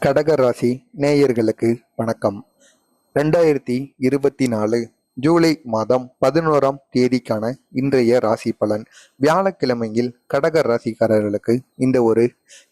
கடக ராசி நேயர்களுக்கு வணக்கம். ரெண்டாயிரத்தி இருபத்தி நாலு ஜூலை மாதம் பதினோராம் தேதிக்கான இன்றைய ராசி பலன். வியாழக்கிழமையில் கடக ராசிக்காரர்களுக்கு இந்த ஒரு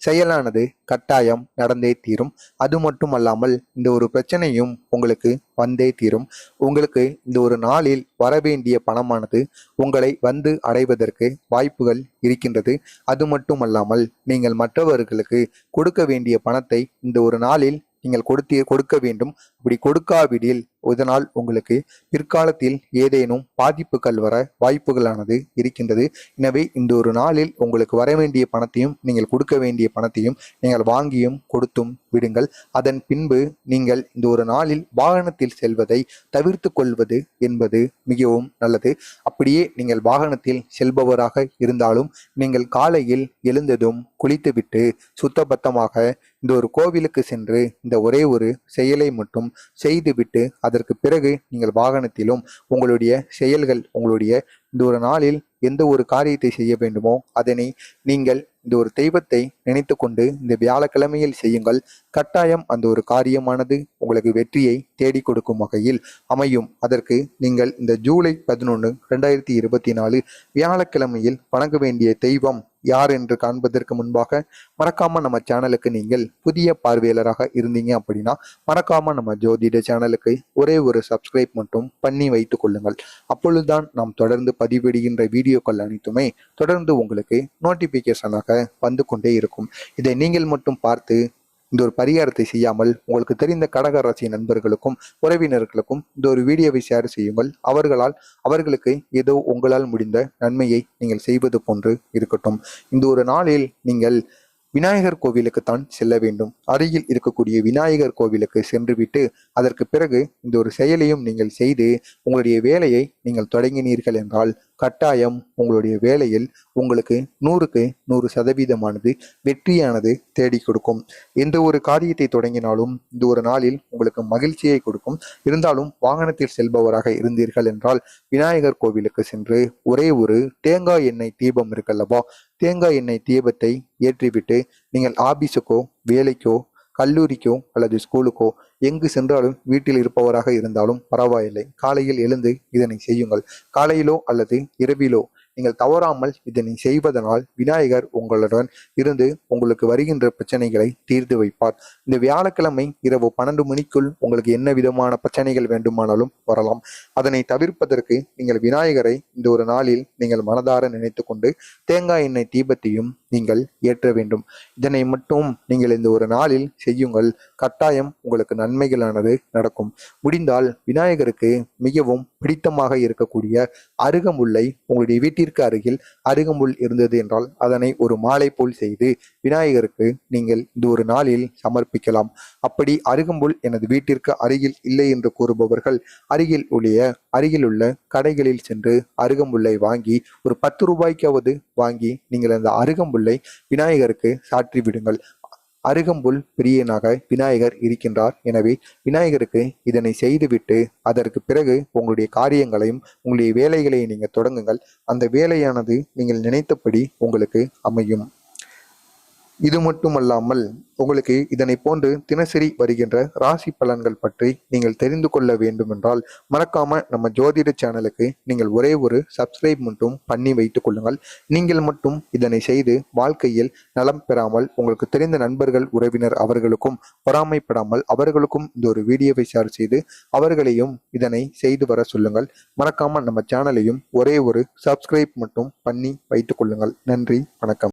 செயலானது கட்டாயம் நடந்தே தீரும். அது மட்டுமல்லாமல் இந்த ஒரு பிரச்சனையும் உங்களுக்கு வந்தே தீரும். உங்களுக்கு இந்த ஒரு நாளில் வரவேண்டிய பணமானது உங்களை வந்து அடைவதற்கு வாய்ப்புகள் இருக்கின்றது. அது மட்டுமல்லாமல் நீங்கள் மற்றவர்களுக்கு கொடுக்க வேண்டிய பணத்தை இந்த ஒரு நாளில் நீங்கள் கொடுத்தே கொடுக்க வேண்டும். அப்படி கொடுக்காவிடில் இதனால் உங்களுக்கு பிற்காலத்தில் ஏதேனும் பாதிப்புகள் வர வாய்ப்புகளானது இருக்கின்றது. எனவே இந்த ஒரு நாளில் உங்களுக்கு வர வேண்டிய பணத்தையும் நீங்கள் கொடுக்க வேண்டிய பணத்தையும் நீங்கள் வாங்கியும் கொடுத்தும் விடுங்கள். அதன் பின்பு நீங்கள் இந்த ஒரு நாளில் வாகனத்தில் செல்வதை தவிர்த்து கொள்வது என்பது மிகவும் நல்லது. அப்படியே நீங்கள் வாகனத்தில் செல்பவராக இருந்தாலும் நீங்கள் காலையில் எழுந்ததும் குளித்துவிட்டு சுத்தபத்தமாக இந்த ஒரு கோவிலுக்கு சென்று இந்த ஒரே ஒரு செயலை மட்டும் செய்துவிட்டு அதற்கு பிறகு நீங்கள் வாகனத்திலும் உங்களுடைய செயல்கள் உங்களுடைய இந்த ஒரு நாளில் எந்த ஒரு காரியத்தை செய்ய வேண்டுமோ அதனை நீங்கள் இந்த ஒரு தெய்வத்தை நினைத்து கொண்டு இந்த வியாழக்கிழமையில் செய்யுங்கள். கட்டாயம் அந்த ஒரு காரியமானது உங்களுக்கு வெற்றியை தேடி கொடுக்கும் வகையில் அமையும். அதற்கு நீங்கள் இந்த ஜூலை பதினொன்று ரெண்டாயிரத்தி இருபத்தி நாலு வியாழக்கிழமையில் வணங்க வேண்டிய தெய்வம் யார் என்று காண்பதற்கு முன்பாக மறக்காம நம்ம சேனலுக்கு நீங்கள் புதிய பார்வையாளராக இருந்தீங்க அப்படின்னா மறக்காம நம்ம ஜோதிட சேனலுக்கு ஒரே ஒரு சப்ஸ்கிரைப் மட்டும் பண்ணி வைத்துக் கொள்ளுங்கள். அப்பொழுதுதான் நாம் தொடர்ந்து பதிவிடுகின்ற வீடியோக்கள் அனைத்துமே தொடர்ந்து உங்களுக்கு நோட்டிபிகேஷனாக வந்து கொண்டே இருக்கும். இதை நீங்கள் மட்டும் பார்த்து இந்த ஒரு பரிகாரத்தை செய்யாமல் உங்களுக்கு தெரிந்த கடக ராசி நண்பர்களுக்கும் உறவினர்களுக்கும் இந்த ஒரு வீடியோவை ஷேர் செய்யுங்கள். அவர்களால் அவர்களுக்கு ஏதோ உங்களால் முடிந்த நன்மையை நீங்கள் செய்வது போன்று இருக்கட்டும். இந்த ஒரு நாளில் நீங்கள் விநாயகர் கோவிலுக்கு தான் செல்ல வேண்டும். அருகில் இருக்கக்கூடிய விநாயகர் கோவிலுக்கு சென்றுவிட்டு அதற்கு பிறகு இந்த ஒரு செயலையும் நீங்கள் செய்து உங்களுடைய வேலையை நீங்கள் தொடங்கினீர்கள் என்றால் கட்டாயம் உங்களுடைய வேலையில் உங்களுக்கு நூறுக்கு நூறு சதவீதமானது வெற்றியானது தேடி கொடுக்கும். எந்த ஒரு காரியத்தை தொடங்கினாலும் இந்த ஒரு நாளில் உங்களுக்கு மகிழ்ச்சியை கொடுக்கும். இருந்தாலும் வாகனத்தில் செல்பவராக இருந்தீர்கள் என்றால் விநாயகர் கோவிலுக்கு சென்று ஒரே ஒரு தேங்காய் எண்ணெய் தீபம் இருக்கல்லவா? தேங்காய் எண்ணெய் தீபத்தை ஏற்றிவிட்டு நீங்கள் ஆபீஸுக்கோ வேலைக்கோ கல்லூரிக்கோ அல்லது ஸ்கூலுக்கோ எங்கு சென்றாலும் வீட்டில் இருப்பவராக இருந்தாலும் பரவாயில்லை. காலையில் எழுந்து இதனை செய்யுங்கள். காலையிலோ அல்லது இரவிலோ நீங்கள் தவறாமல் இதனை செய்வதனால் விநாயகர் உங்களுடன் இருந்து உங்களுக்கு வருகின்ற பிரச்சனைகளை தீர்த்து வைப்பார். இந்த வியாழக்கிழமை இரவு பன்னெண்டு மணிக்குள் உங்களுக்கு என்ன விதமான பிரச்சனைகள் வேண்டுமானாலும் வரலாம். அதனை தவிர்ப்பதற்கு நீங்கள் விநாயகரை இந்த ஒரு நாளில் நீங்கள் மனதார நினைத்து கொண்டு தேங்காய் எண்ணெய் தீபத்தையும் நீங்கள் ஏற்ற வேண்டும். இதனை மட்டும் நீங்கள் இந்த ஒரு நாளில் செய்யுங்கள். கட்டாயம் உங்களுக்கு நன்மைகளானது நடக்கும். முடிந்தால் விநாயகருக்கு மிகவும் பிடித்தமாக இருக்கக்கூடிய அருகமுல்லை உங்களுடைய வீட்டிற்கு அருகில் அருகமுள் இருந்தது என்றால் அதனை ஒரு மாலை போல் செய்து விநாயகருக்கு நீங்கள் இந்த ஒரு நாளில் சமர்ப்பிக்கலாம். அப்படி அருகம்புல் எனது வீட்டிற்கு அருகில் இல்லை என்று கூறுபவர்கள் அருகில் உள்ள அருகில் உள்ள கடைகளில் சென்று அருகம்புல்லை வாங்கி ஒரு பத்து ரூபாய்க்காவது வாங்கி நீங்கள் அந்த அருகம்புல்லை விநாயகருக்கு சாற்றி விடுங்கள். அருகம்புல் பிரியனாக விநாயகர் இருக்கின்றார். எனவே விநாயகருக்கு இதனை செய்துவிட்டு அதற்கு பிறகு உங்களுடைய காரியங்களையும் உங்களுடைய வேலைகளையும் நீங்கள் தொடங்குங்கள். அந்த வேலையானது நீங்கள் நினைத்தபடி உங்களுக்கு அமையும். இது மட்டுமல்லாமல் உங்களுக்கு இதனை போன்று தினசரி வருகின்ற ராசி பலன்கள் பற்றி நீங்கள் தெரிந்து கொள்ள வேண்டுமென்றால் மறக்காம நம்ம ஜோதிட சேனலுக்கு நீங்கள் ஒரே ஒரு சப்ஸ்கிரைப் மட்டும் பண்ணி வைத்துக் கொள்ளுங்கள். நீங்கள் மட்டும் இதனை செய்து வாழ்க்கையில் நலம் பெறாமல் உங்களுக்கு தெரிந்த நண்பர்கள் உறவினர் அவர்களுக்கும் பொறாமைப்படாமல் அவர்களுக்கும் இந்த ஒரு வீடியோவை ஷேர் செய்து அவர்களையும் இதனை செய்து வர சொல்லுங்கள். மறக்காம நம்ம சேனலையும் ஒரே ஒரு சப்ஸ்கிரைப் மட்டும் பண்ணி வைத்துக் கொள்ளுங்கள். நன்றி வணக்கம்.